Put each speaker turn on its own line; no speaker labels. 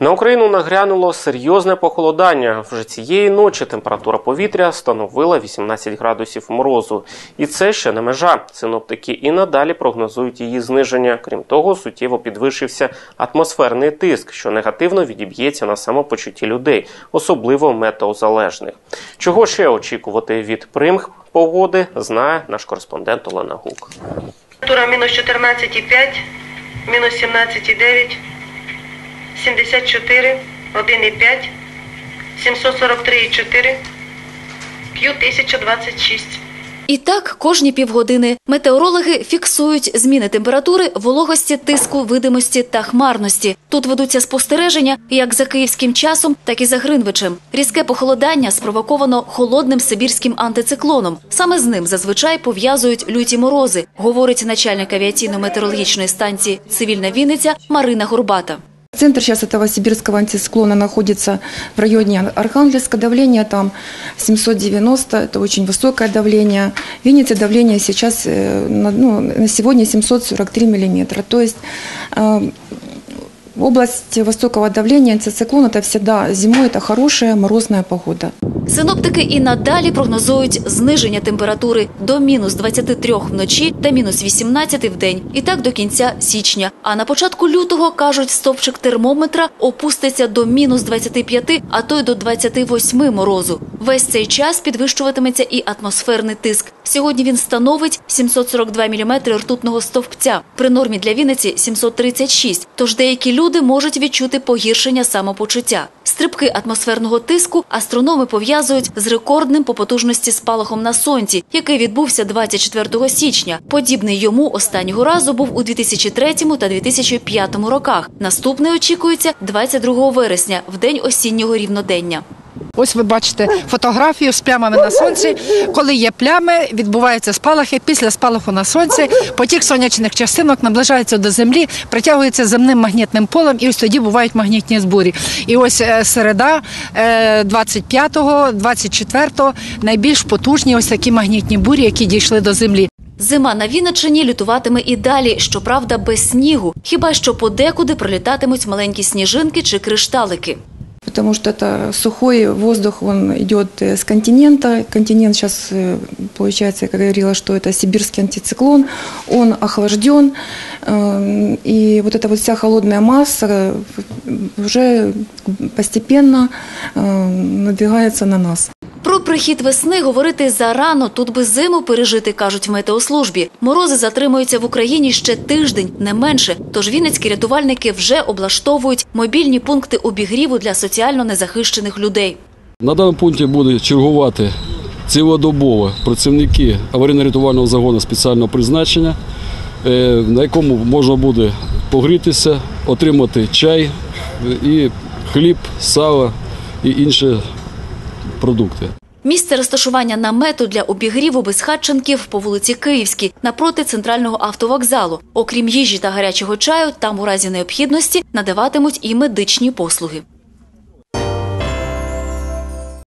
На Україну нагрянуло серйозне похолодання. Вже цієї ночі температура повітря становила 18 градусів морозу. І це ще не межа. Синоптики і надалі прогнозують її зниження. Крім того, суттєво підвищився атмосферний тиск, що негативно відіб'ється на самопочутті людей, особливо метеозалежних. Чого ще очікувати від примх погоди, знає наш кореспондент Олена Гук.
Температура мінус 14,5, мінус 17,9, 74, 1,5, 743,4, Q 1026.
І так кожні півгодини метеорологи фіксують зміни температури, вологості, тиску, видимості та хмарності. Тут ведуться спостереження як за київським часом, так і за Гринвичем. Різке похолодання спровоковано холодним сибірським антициклоном. Саме з ним зазвичай пов'язують люті морози, говорить начальник авіаційно-метеорологічної станції Цивільна Вінниця Марина Горбата.
Центр сейчас этого сибирского антициклона находится в районе Архангельска. Давление там 790, это очень высокое давление. В Виннице давление сейчас, э, ну, на сегодня 743 миллиметра. То есть э, область высокого давления антициклон это всегда зимой, это хорошая морозная погода.
Синоптики і надалі прогнозують зниження температури до мінус 23 вночі та мінус 18 в день. І так до кінця січня. А на початку лютого, кажуть, стовпчик термометра опуститься до мінус 25, а то й до 28 морозу. Весь цей час підвищуватиметься і атмосферний тиск. Сьогодні він становить 742 мм ртутного стовпця. При нормі для Вінниці 736, тож деякі люди можуть відчути погіршення самопочуття. Стрибки атмосферного тиску астрономи пов'язують з рекордним по потужності спалахом на сонці, який відбувся 24 січня. Подібний йому останнього разу був у 2003 та 2005 роках. Наступний очікується 22 вересня, в день осіннього рівнодення.
Ось ви бачите фотографію з плямами на сонці. Коли є плями, відбуваються спалахи. Після спалаху на сонці потік сонячних частинок наближається до землі, притягується земним магнітним полем, і ось тоді бувають магнітні збурі. І ось е, середа е, 25-го, 24-го найбільш потужні ось такі магнітні бурі, які дійшли до землі.
Зима на Вінниччині лютуватиме і далі, щоправда, без снігу. Хіба що подекуди пролітатимуть маленькі сніжинки чи кришталики.
Потому что это сухой воздух, он идет с континента. Континент сейчас, э, получается, я говорила, что это сибирский антициклон, он охлажден. э, И вот эта вот вся холодная масса э, уже постепенно надвигается на нас.
Про прихід весни говорити зарано, тут би зиму пережити, кажуть в метеослужбі. Морози затримуються в Україні ще тиждень, не менше. Тож вінницькі рятувальники вже облаштовують мобільні пункти обігріву для соціально незахищених людей.
На даному пункті буде чергувати цілодобово працівники аварійно-рятувального загону спеціального призначення, е, на якому можна буде погрітися, отримати чай і хліб, сало і інші продукти.
Місце розташування намету для обігріву безхатченків по вулиці Київській напроти центрального автовокзалу. Окрім їжі та гарячого чаю, там у разі необхідності надаватимуть і медичні послуги.